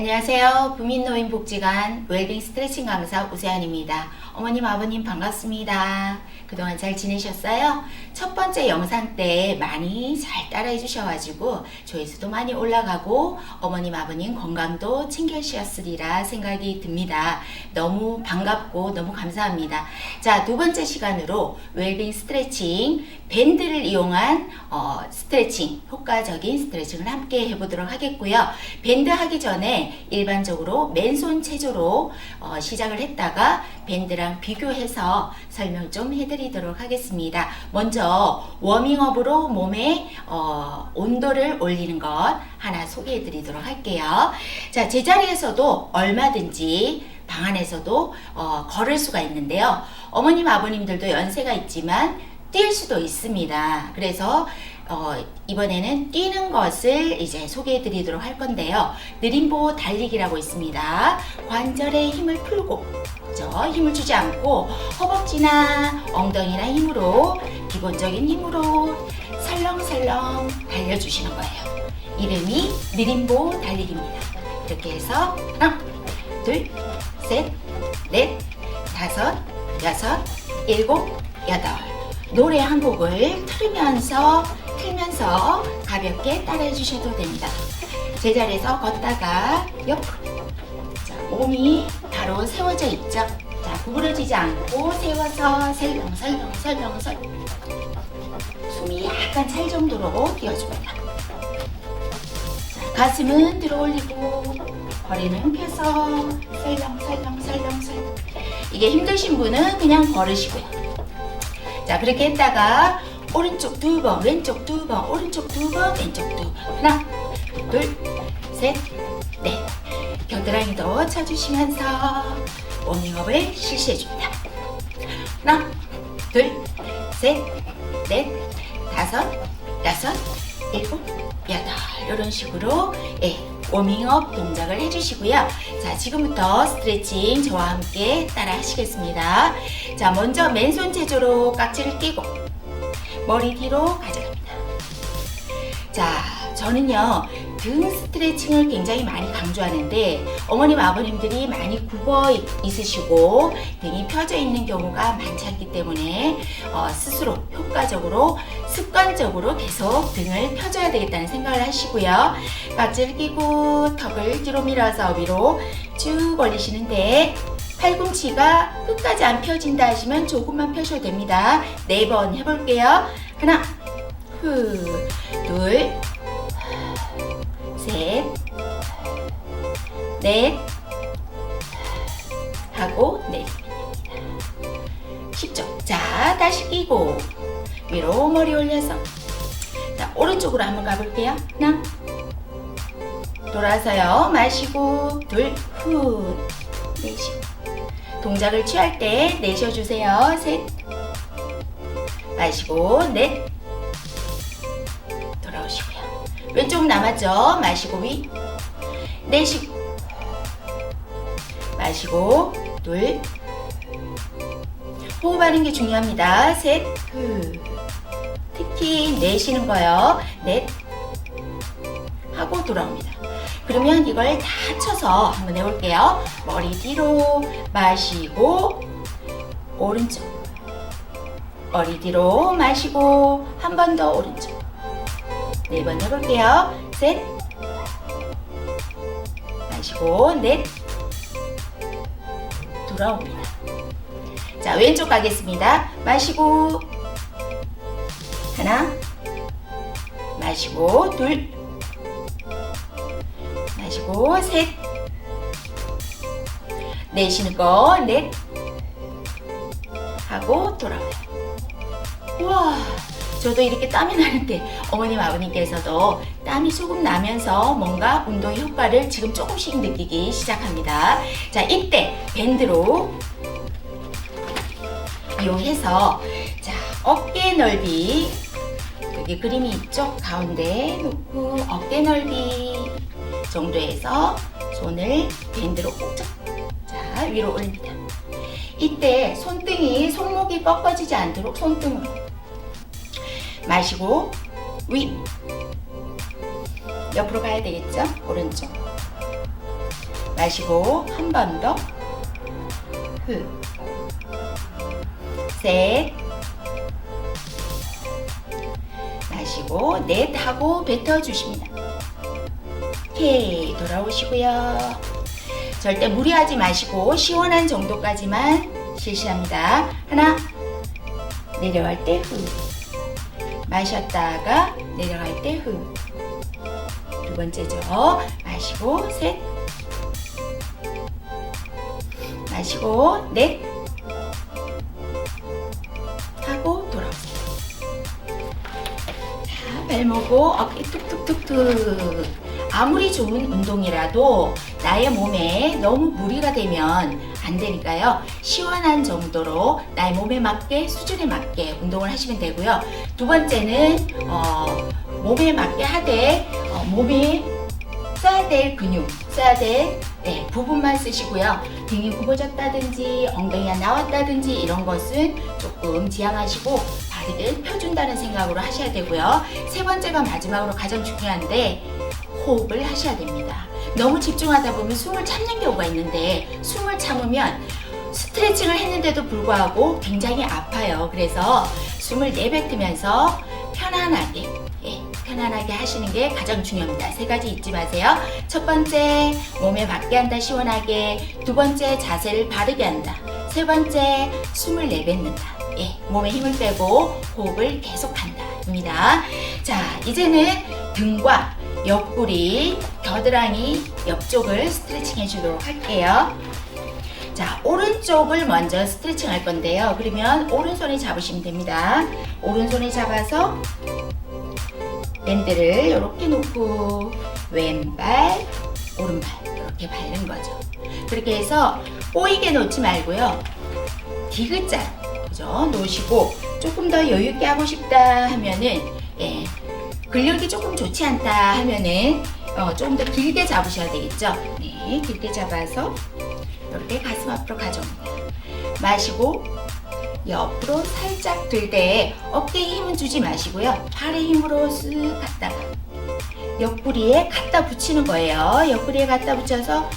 안녕하세요. 부민노인복지관 웰빙 스트레칭 강사 우세안입니다. 어머님, 아버님 반갑습니다. 그동안 잘 지내셨어요? 첫 번째 영상 때 많이 잘 따라해 주셔가지고 조회수도 많이 올라가고 어머님, 아버님 건강도 챙겨주셨으리라 생각이 듭니다. 너무 반갑고 너무 감사합니다. 자, 두 번째 시간으로 웰빙 스트레칭 밴드를 이용한 어, 스트레칭, 효과적인 스트레칭을 함께 해보도록 하겠고요. 밴드 하기 전에 일반적으로 맨손 체조로 어, 시작을 했다가 밴드랑 비교해서 설명 좀 해드리도록 하겠습니다. 먼저 워밍업으로 몸의 어, 온도를 올리는 것 하나 소개해드리도록 할게요. 자, 제자리에서도 얼마든지 방 안에서도 어, 걸을 수가 있는데요. 어머님, 아버님들도 연세가 있지만 뛸 수도 있습니다. 그래서 어, 이번에는 뛰는 것을 이제 소개해 드리도록 할 건데요. 느림보 달리기라고 있습니다. 관절에 힘을 풀고, 그죠? 힘을 주지 않고 허벅지나 엉덩이나 힘으로, 기본적인 힘으로 설렁설렁 달려주시는 거예요. 이름이 느림보 달리기입니다. 이렇게 해서 하나, 둘, 셋, 넷, 다섯, 여섯, 일곱, 여덟. 노래 한 곡을 틀으면서 틀면서 가볍게 따라해 주셔도 됩니다. 제자리에서 걷다가 옆으로 자, 몸이 바로 세워져 있죠. 자, 구부러지지 않고 세워서 설렁 설렁 설렁 설렁 숨이 약간 찰 정도로 뛰어줍니다. 자, 가슴은 들어 올리고 허리는 펴서 설렁 설렁 설렁 설렁 이게 힘드신 분은 그냥 걸으시고요. 자, 그렇게 했다가 오른쪽 두 번, 왼쪽 두 번, 오른쪽 두 번, 왼쪽 두 번. 하나, 둘, 셋, 넷. 겨드랑이도 쳐주시면서 워밍업을 실시해 줍니다. 하나, 둘, 셋, 넷, 다섯, 여섯, 일곱, 여덟. 이런 식으로 예, 워밍업 동작을 해주시고요. 자, 지금부터 스트레칭 저와 함께 따라 하시겠습니다. 자, 먼저 맨손 체조로 깍지를 끼고 머리 뒤로 가져갑니다. 자, 저는요, 등 스트레칭을 굉장히 많이 강조하는데, 어머님, 아버님들이 많이 굽어 있으시고, 등이 펴져 있는 경우가 많지 않기 때문에, 어, 스스로 효과적으로, 습관적으로 계속 등을 펴줘야 되겠다는 생각을 하시고요. 깍지를 끼고, 턱을 뒤로 밀어서 위로 쭉 올리시는데, 팔꿈치가 끝까지 안 펴진다 하시면 조금만 펴셔도 됩니다. 네 번 해볼게요. 하나, 후, 둘, 셋, 넷, 하고 내립니다. 쉽죠? 자, 다시 끼고 위로 머리 올려서 자, 오른쪽으로 한번 가볼게요. 하나, 돌아서요. 마시고 둘, 후, 내쉬고 동작을 취할 때 내쉬어주세요. 셋, 마시고 넷, 돌아오시고요. 왼쪽 남았죠? 마시고 위, 내쉬고, 마시고 둘, 호흡하는 게 중요합니다. 셋, 후, 특히 내쉬는 거요. 넷, 하고 돌아옵니다. 그러면 이걸 다 쳐서 한번 해볼게요. 머리 뒤로 마시고 오른쪽 머리 뒤로 마시고 한 번 더 오른쪽 네 번 해볼게요. 셋 마시고 넷 돌아옵니다. 자 왼쪽 가겠습니다. 마시고 하나 마시고 둘 마시고 셋 내쉬는 거 넷 하고 돌아와요. 우와 저도 이렇게 땀이 나는데 어머님 아버님께서도 땀이 조금 나면서 뭔가 운동의 효과를 지금 조금씩 느끼기 시작합니다. 자 이때 밴드로 이용해서 자 어깨 넓이 여기 그림이 있죠 가운데 놓고 어깨 넓이 정도에서 손을 밴드로 꼭 잡고 자 위로 올립니다. 이때 손등이 손목이 꺾어지지 않도록 손등으로 마시고 위 옆으로 가야 되겠죠? 오른쪽 마시고 한 번 더. 후. 셋. 마시고 넷 하고 뱉어 주십니다. 오케이 돌아오시고요. 절대 무리하지 마시고 시원한 정도까지만 실시합니다. 하나 내려갈 때 후. 마셨다가 내려갈 때 후. 두 번째죠. 마시고 셋. 마시고 넷. 자, 발 모고 어깨 툭툭툭툭. 아무리 좋은 운동이라도 나의 몸에 너무 무리가 되면 안 되니까요. 시원한 정도로 나의 몸에 맞게 수준에 맞게 운동을 하시면 되고요. 두 번째는 어, 몸에 맞게 하되 어, 몸이 써야 될 근육, 써야 될 네, 부분만 쓰시고요. 등이 굽어졌다든지 엉덩이가 나왔다든지 이런 것은 조금 지양하시고 바르게 펴준다는 생각으로 하셔야 되고요. 세 번째가 마지막으로 가장 중요한데 호흡을 하셔야 됩니다. 너무 집중하다 보면 숨을 참는 경우가 있는데 숨을 참으면 스트레칭을 했는데도 불구하고 굉장히 아파요. 그래서 숨을 내뱉으면서 편안하게 예, 편안하게 하시는 게 가장 중요합니다. 세 가지 잊지 마세요. 첫 번째, 몸에 맞게 한다, 시원하게. 두 번째, 자세를 바르게 한다. 세 번째, 숨을 내뱉는다. 예, 몸에 힘을 빼고 호흡을 계속한다. 입니다. 자, 이제는 등과 옆구리, 겨드랑이 옆쪽을 스트레칭 해주도록 할게요. 자, 오른쪽을 먼저 스트레칭 할 건데요. 그러면 오른손에 잡으시면 됩니다. 오른손에 잡아서 밴드를 이렇게 놓고 왼발, 오른발 이렇게 바른 거죠. 그렇게 해서 꼬이게 놓지 말고요. 디귿자 그죠? 놓으시고 조금 더 여유 있게 하고 싶다 하면은 예, 근력이 조금 좋지 않다 하면은 어, 조금 더 길게 잡으셔야 되겠죠? 네, 길게 잡아서 이렇게 가슴 앞으로 가져옵니다. 마시고 옆으로 살짝 들 때 어깨에 힘은 주지 마시고요. 팔에 힘으로 쓱 갔다가 옆구리에 갖다 붙이는 거예요. 옆구리에 갖다 붙여서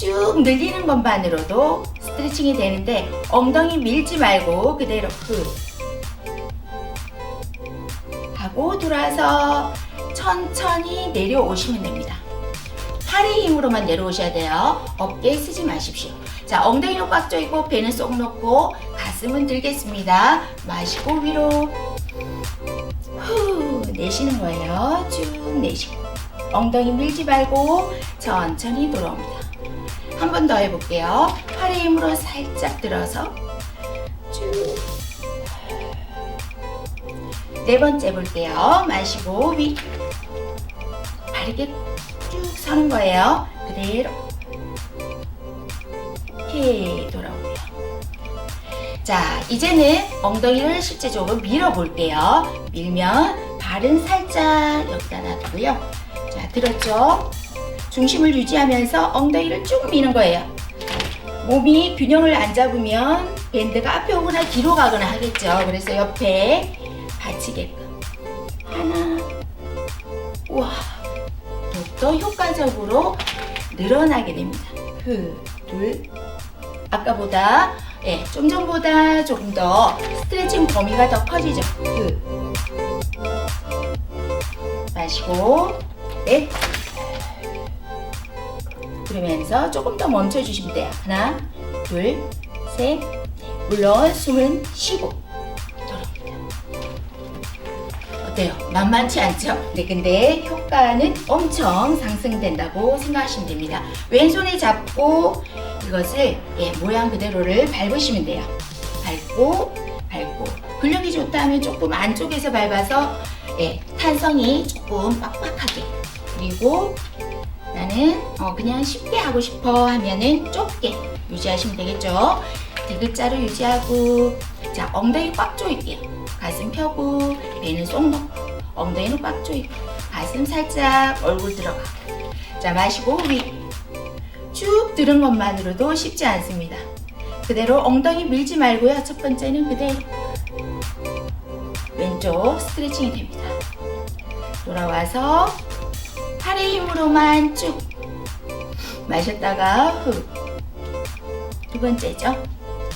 쭉 늘리는 것만으로도 스트레칭이 되는데 엉덩이 밀지 말고 그대로 그 하고 돌아서 천천히 내려오시면 됩니다. 팔의 힘으로만 내려오셔야 돼요. 어깨 쓰지 마십시오. 자, 엉덩이는 꽉 조이고 배는 쏙 넣고 가슴은 들겠습니다. 마시고 위로 후 내쉬는 거예요. 쭉 내쉬고 엉덩이 밀지 말고 천천히 돌아옵니다. 한 번 더 해볼게요. 팔의 힘으로 살짝 들어서 쭉. 네 번째 볼게요. 마시고 위. 바르게 쭉 서는 거예요. 그대로. 이렇게 돌아오고요. 자, 이제는 엉덩이를 실제적으로 밀어볼게요. 밀면 발은 살짝 여기다 놔두고요. 자, 들었죠? 중심을 유지하면서 엉덩이를 쭉 미는 거예요. 몸이 균형을 안 잡으면 밴드가 앞에 오거나 뒤로 가거나 하겠죠. 그래서 옆에 받치게끔. 하나. 우와. 더욱더 효과적으로 늘어나게 됩니다. 후, 둘. 아까보다, 예, 좀 전보다 조금 더 스트레칭 범위가 더 커지죠. 후. 마시고, 넷. 그러면서 조금 더 멈춰 주시면 돼요. 하나, 둘, 셋. 물론 숨은 쉬고. 어때요? 만만치 않죠? 네, 근데 효과는 엄청 상승된다고 생각하시면 됩니다. 왼손에 잡고 이것을 예, 모양 그대로를 밟으시면 돼요. 밟고, 밟고. 근력이 좋다 하면 조금 안쪽에서 밟아서 예, 탄성이 조금 빡빡하게. 그리고 나는 어, 그냥 쉽게 하고 싶어 하면은 좁게 유지하시면 되겠죠. 디귿자로 유지하고 자 엉덩이 꽉 조일게요. 가슴 펴고 배는 쏙 넣고 엉덩이는 꽉 조이고 가슴 살짝 얼굴 들어가. 자 마시고 위. 쭉 들은 것만으로도 쉽지 않습니다. 그대로 엉덩이 밀지 말고요. 첫 번째는 그대로 왼쪽 스트레칭이 됩니다. 돌아와서 팔의 힘으로만 쭉 마셨다가 후. 두 번째죠.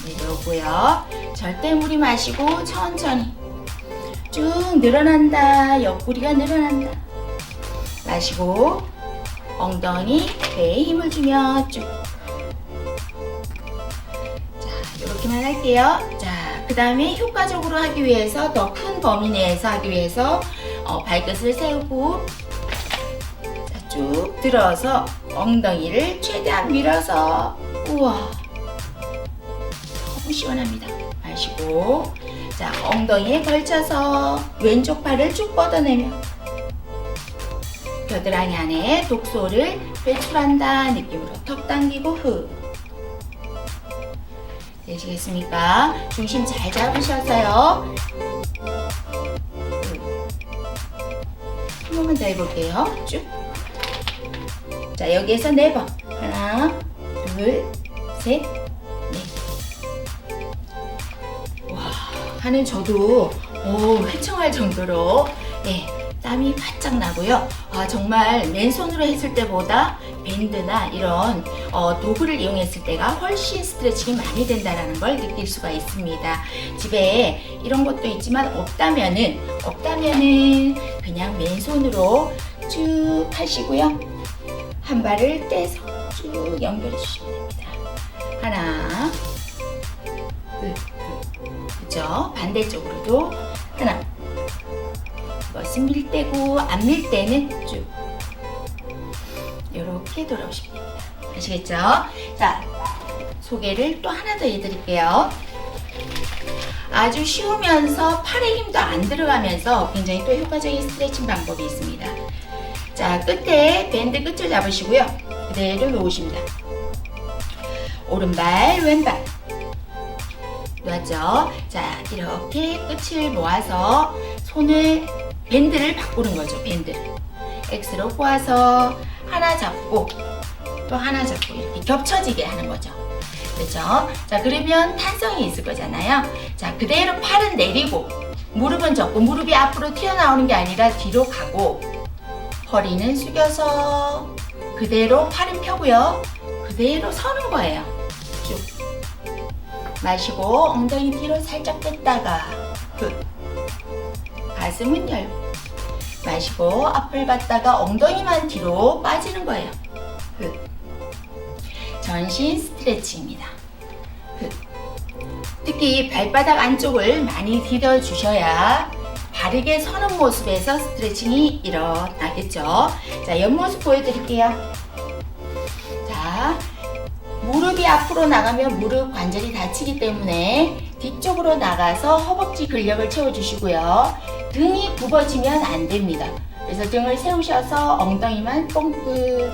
내려오고요. 절대 무리 마시고 천천히 쭉 늘어난다. 옆구리가 늘어난다. 마시고 엉덩이 배에 힘을 주며 쭉. 자, 이렇게만 할게요. 자, 그 다음에 효과적으로 하기 위해서 더 큰 범위 내에서 하기 위해서 어, 발끝을 세우고 자, 쭉 들어서 엉덩이를 최대한 밀어서 우와 너무 시원합니다. 마시고 자 엉덩이에 걸쳐서 왼쪽 팔을 쭉 뻗어내며 겨드랑이 안에 독소를 배출한다 느낌으로 턱 당기고 후 되시겠습니까? 중심 잘 잡으셔서요. 한 번만 더 해볼게요. 쭉. 자, 여기에서 네 번. 하나, 둘, 셋, 넷. 와, 하는 저도 오, 회청할 정도로 예, 땀이 바짝 나고요. 아, 정말 맨손으로 했을 때보다 밴드나 이런 어, 도구를 이용했을 때가 훨씬 스트레칭이 많이 된다는 걸 느낄 수가 있습니다. 집에 이런 것도 있지만 없다면은 없다면은 그냥 맨손으로 쭉 하시고요. 한 발을 떼서 쭉 연결해 주시면 됩니다. 하나, 둘, 그죠? 반대쪽으로도 하나. 이것은 밀 때고 안 밀 때는 쭉 이렇게 돌아오시면 됩니다. 아시겠죠? 자, 소개를 또 하나 더 해드릴게요. 아주 쉬우면서 팔에 힘도 안 들어가면서 굉장히 또 효과적인 스트레칭 방법이 있습니다. 자, 끝에 밴드 끝을 잡으시고요. 그대로 놓으십니다. 오른발, 왼발. 놓았죠? 자, 이렇게 끝을 모아서 손을 밴드를 바꾸는 거죠. 밴드를. X로 꼬아서 하나 잡고 또 하나 잡고 이렇게 겹쳐지게 하는 거죠. 그죠? 자, 그러면 탄성이 있을 거잖아요. 자, 그대로 팔은 내리고 무릎은 접고 무릎이 앞으로 튀어나오는 게 아니라 뒤로 가고 허리는 숙여서 그대로 팔은 펴고요. 그대로 서는 거예요. 쭉. 마시고 엉덩이 뒤로 살짝 뺐다가 후. 가슴은 열고 마시고 앞을 봤다가 엉덩이만 뒤로 빠지는 거예요. 후. 전신 스트레칭입니다. 후. 특히 발바닥 안쪽을 많이 디뎌 주셔야 바르게 서는 모습에서 스트레칭이 일어나겠죠. 자, 옆모습 보여드릴게요. 자, 무릎이 앞으로 나가면 무릎 관절이 다치기 때문에 뒤쪽으로 나가서 허벅지 근력을 채워주시고요. 등이 굽어지면 안 됩니다. 그래서 등을 세우셔서 엉덩이만 뽕끝.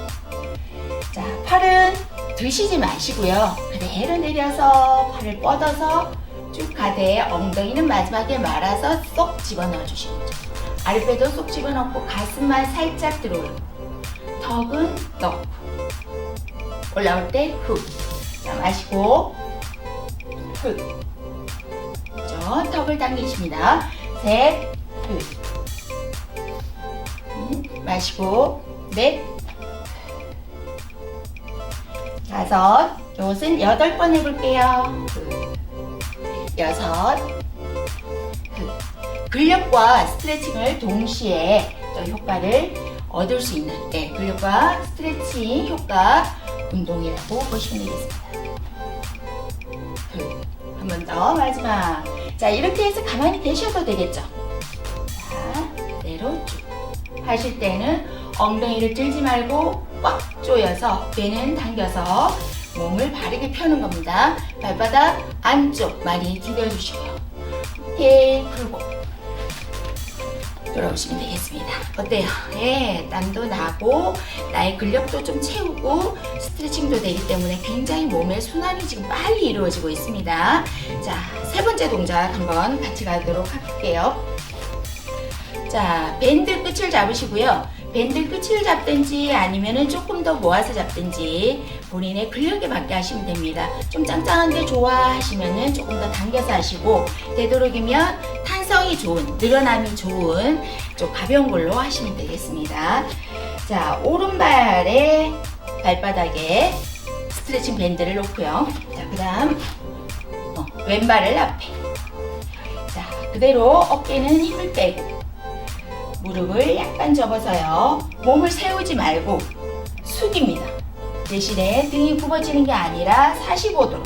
자, 팔은 드시지 마시고요. 그대로 내려서 팔을 뻗어서 쭉 가되 엉덩이는 마지막에 말아서 쏙 집어넣어 주시면 돼요. 아랫배도 쏙 집어넣고 가슴만 살짝 들어올리고 턱은 넣고 올라올 때 후. 자, 마시고 후. 저 턱을 당기십니다. 셋, 후. 음, 마시고 넷, 다섯, 이것은 여덟 번 해볼게요. 후. 여섯, 후. 근력과 스트레칭을 동시에 또 효과를 얻을 수 있는 네, 근력과 스트레칭 효과 운동이라고 보시면 되겠습니다. 한 번 더 마지막. 자 이렇게 해서 가만히 계셔도 되겠죠. 자 그대로 쭉 하실 때는 엉덩이를 들지 말고 꽉 조여서 배는 당겨서 몸을 바르게 펴는 겁니다. 발바닥 안쪽 많이 디뎌주시고요. 이렇게 풀고 돌아오시면 되겠습니다. 어때요? 예, 땀도 나고 나의 근력도 좀 채우고 스트레칭도 되기 때문에 굉장히 몸의 순환이 지금 빨리 이루어지고 있습니다. 자, 세 번째 동작 한번 같이 가도록 할게요. 자, 밴드 끝을 잡으시고요. 밴드 끝을 잡든지 아니면은 조금 더 모아서 잡든지 본인의 근력에 맞게 하시면 됩니다. 좀 짱짱한데 좋아 하시면은 조금 더 당겨서 하시고 되도록이면 탄성이 좋은, 늘어남이 좋은 좀 가벼운 걸로 하시면 되겠습니다. 자, 오른발에 발바닥에 스트레칭 밴드를 놓고요. 자, 그 다음 어, 왼발을 앞에. 자, 그대로 어깨는 힘을 빼고 무릎을 약간 접어서요. 몸을 세우지 말고 숙입니다. 대신에 등이 굽어지는 게 아니라 45도로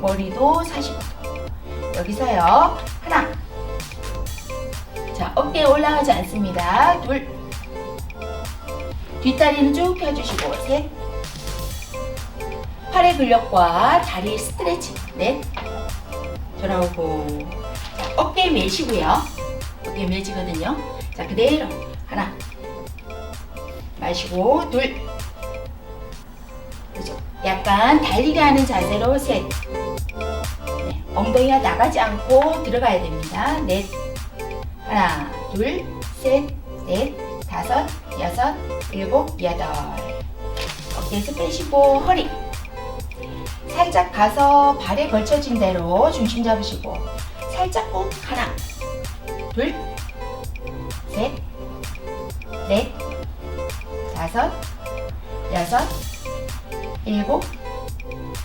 머리도 45도. 여기서요. 하나. 자, 어깨 올라가지 않습니다. 둘. 뒷다리는 쭉 펴주시고 셋. 팔의 근력과 다리 스트레칭. 넷. 돌아오고. 자, 어깨 매시고요. 어깨 매지거든요. 자 그대로. 하나. 마시고 둘 약간 달리기 하는 자세로 셋. 네, 엉덩이가 나가지 않고 들어가야 됩니다. 넷. 하나 둘 셋 넷 다섯 여섯 일곱 여덟. 어깨에서 빼시고 허리. 살짝 가서 발에 걸쳐진 대로 중심 잡으시고 살짝 꼭 하나 둘 셋 넷 다섯 여섯 일곱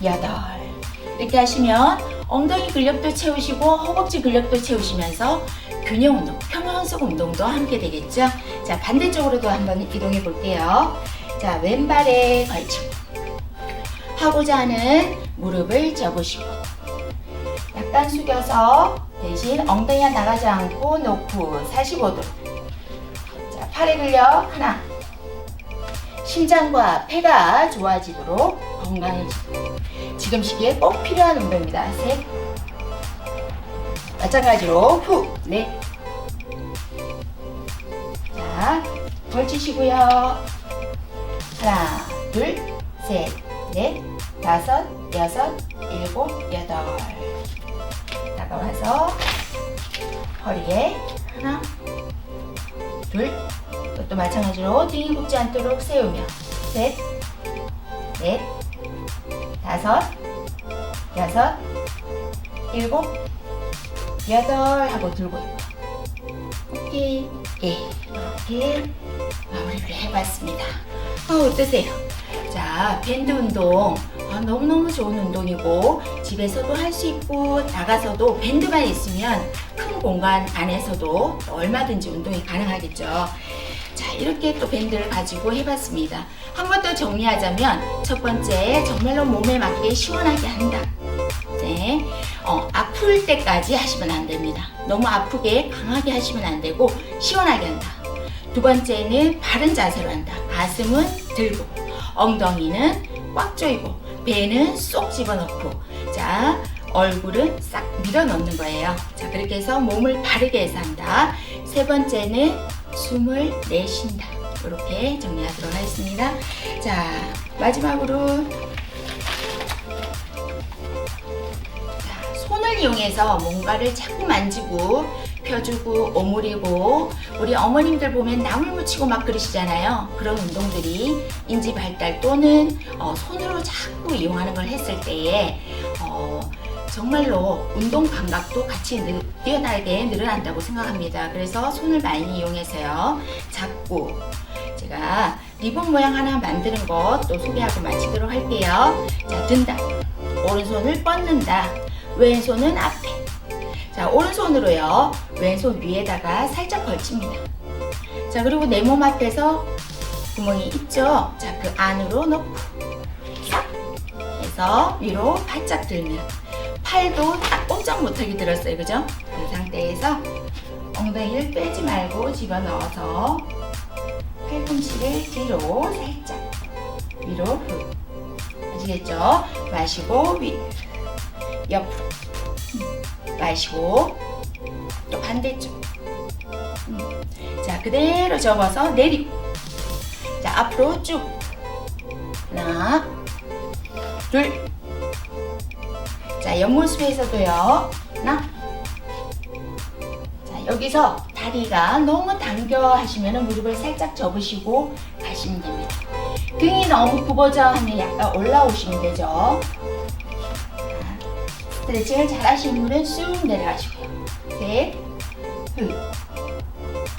여덟. 이렇게 하시면 엉덩이 근력도 채우시고 허벅지 근력도 채우시면서 균형 운동, 평형성 운동도 함께 되겠죠? 자, 반대쪽으로도 한번 이동해 볼게요. 자, 왼발에 걸치고 하고자 하는 무릎을 접으시고. 약간 숙여서 대신 엉덩이가 나가지 않고 놓고 45도. 자, 팔의 근력 하나 심장과 폐가 좋아지도록 건강해지고 지금 시기에 꼭 필요한 운동입니다. 셋 마찬가지로 후, 넷. 자, 걸치시고요. 하나, 둘, 셋, 넷, 다섯, 여섯, 일곱, 여덟. 다가와서 허리에 하나, 둘, 이것도 마찬가지로 등이 굽지 않도록 세우며 셋, 넷, 다섯, 여섯, 일곱, 여덟 하고 들고 있고요. 오케이. 예, 이렇게 마무리를 해봤습니다. 어, 어떠세요? 자, 밴드 운동 아, 너무너무 좋은 운동이고 집에서도 할 수 있고 나가서도 밴드만 있으면 큰 공간 안에서도 얼마든지 운동이 가능하겠죠. 자, 이렇게 또 밴드를 가지고 해봤습니다. 한 번 더 정리하자면 첫 번째 정말로 몸에 맞게 시원하게 한다. 네. 어, 아플 때까지 하시면 안 됩니다. 너무 아프게 강하게 하시면 안 되고 시원하게 한다. 두 번째는 바른 자세로 한다. 가슴은 들고 엉덩이는 꽉 조이고 배는 쏙 집어넣고 자 얼굴은 싹 밀어넣는 거예요. 자 그렇게 해서 몸을 바르게 해서 한다. 세 번째는 숨을 내쉰다. 이렇게 정리하도록 하겠습니다. 자 마지막으로 이용해서 뭔가를 자꾸 만지고 펴주고 오므리고 우리 어머님들 보면 나물 묻히고 막 그러시잖아요. 그런 운동들이 인지 발달 또는 어, 손으로 자꾸 이용하는 걸 했을 때에 어, 정말로 운동 감각도 같이 느, 뛰어나게 늘어난다고 생각합니다. 그래서 손을 많이 이용해서요. 잡고 제가 리본 모양 하나 만드는 것 또 소개하고 마치도록 할게요. 자, 든다. 오른손을 뻗는다. 왼손은 앞에. 자, 오른손으로요. 왼손 위에다가 살짝 걸칩니다. 자, 그리고 내 몸 앞에서 구멍이 있죠? 자, 그 안으로 싹 해서 위로 바짝 들면 팔도 딱 꼼짝 못하게 들었어요. 그죠? 그 상태에서 엉덩이를 빼지 말고 집어넣어서 팔꿈치를 뒤로 살짝 위로 후 아시겠죠? 마시고 위 옆으로 음. 마시고 또 반대쪽. 음. 자 그대로 접어서 내리고. 자 앞으로 쭉. 하나 둘자 옆모습에서도요. 하나. 자 여기서 다리가 너무 당겨 하시면 무릎을 살짝 접으시고 가시면 됩니다. 등이 너무 굽어져 하면 약간 올라오시면 되죠 스트레칭을 잘 하시는 분은 쑥 내려가시고요. 셋, 후,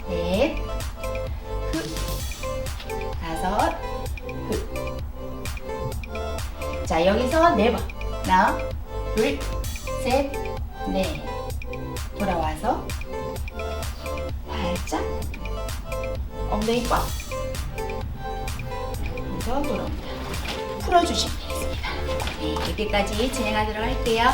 넷, 후, 다섯, 후, 자, 여기서 네 번. 하나, 둘, 셋, 넷. 돌아와서 활짝 엉덩이 꽉. 그래서 돌아옵니다. 풀어주시면 되겠습니다. 네, 여기까지 진행하도록 할게요.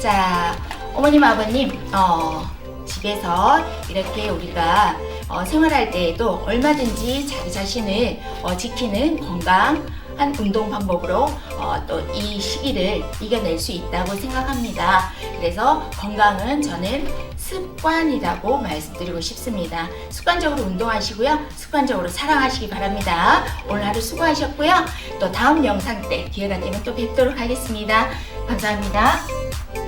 자, 어머님, 아버님, 어, 집에서 이렇게 우리가 어, 생활할 때에도 얼마든지 자기 자신을 어, 지키는 건강한 운동 방법으로 어, 또 이 시기를 이겨낼 수 있다고 생각합니다. 그래서 건강은 저는 습관이라고 말씀드리고 싶습니다. 습관적으로 운동하시고요. 습관적으로 사랑하시기 바랍니다. 오늘 하루 수고하셨고요. 또 다음 영상 때 기회가 되면 또 뵙도록 하겠습니다. 감사합니다.